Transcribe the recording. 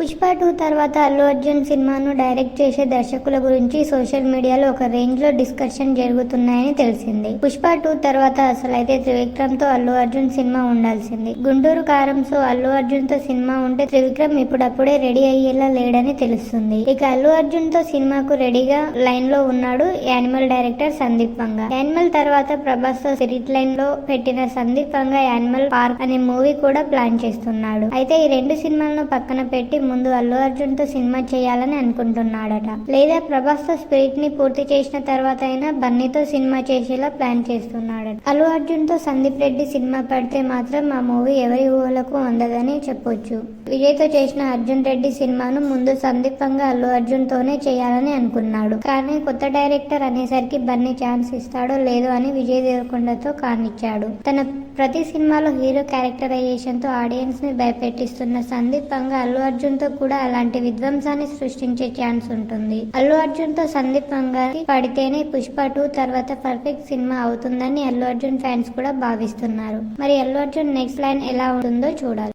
Pushpa two తర్వాత అల్లు అర్జున్ సినిమాను direct చేసే దర్శకుల గురించి సోషల్ మీడియాలో ఒక రేంజ్లో డిస్కషన్ జరుగుతున్నాయని తెలిసింది. పుష్ప టూ తర్వాత అసలైతే త్రివిక్రమ్తో అల్లు అర్జున్ సినిమా ఉండాల్సింది. గుంటూరు కారంతో అల్లు అర్జున్తో సినిమా ఉంటే త్రివిక్రమ్ ఇప్పుడప్పుడే రెడీ అయ్యేలా లేడని తెలుస్తుంది. ఇక అల్లు అర్జున్తో సినిమాకు రెడీగా లైన్లో ఉన్నాడు animal director Sandeep Vanga. Animal తర్వాత ప్రభాస్తో సిరిట్ లైన్లో పెట్టిన సందీప్ వంగ యానిమల్ పార్క్ అనే మూవీ కూడా ప్లాన్ చేస్తున్నాడు. అయితే ఈ రెండు సినిమాలను పక్కన పెట్టి ముందు అల్లు అర్జున్తో సినిమా చేయాలని అనుకుంటున్నాడట. లేదా ప్రభాస్తో స్పిరిట్ని పూర్తి చేసిన తర్వాత అయినా బన్నీతో సినిమా చేసేలా ప్లాన్ చేస్తున్నాడట. అల్లు అర్జున్తో సందీప్ రెడ్డి సినిమా పడితే మాత్రం ఆ మూవీ ఎవరి ఊహలకు అందదని చెప్పొచ్చు. విజయ్తో చేసిన అర్జున్ రెడ్డి సినిమాను ముందు సందీపంగా అల్లు అర్జున్ తోనే చేయాలని అనుకున్నాడు. కానీ కొత్త డైరెక్టర్ అనేసరికి బన్నీ ఛాన్స్ ఇస్తాడో లేదో అని విజయ్ దేవరకొండతో కానిచ్చాడు. తన ప్రతి సినిమాలో హీరో క్యారెక్టరైజేషన్తో ఆడియన్స్ని భయపెట్టిస్తున్న సందీపంగా అల్లు అర్జున్తో కూడా అలాంటి విధ్వంసాన్ని సృష్టించే ఛాన్స్ ఉంటుంది. అల్లు అర్జున్తో సందీప్ంగా పడితేనే పుష్ప టూ తర్వాత పర్ఫెక్ట్ సినిమా అవుతుందని అల్లు అర్జున్ ఫ్యాన్స్ కూడా భావిస్తున్నారు. మరి అల్లు అర్జున్ నెక్స్ట్ లైన్ ఎలా ఉంటుందో చూడాలి.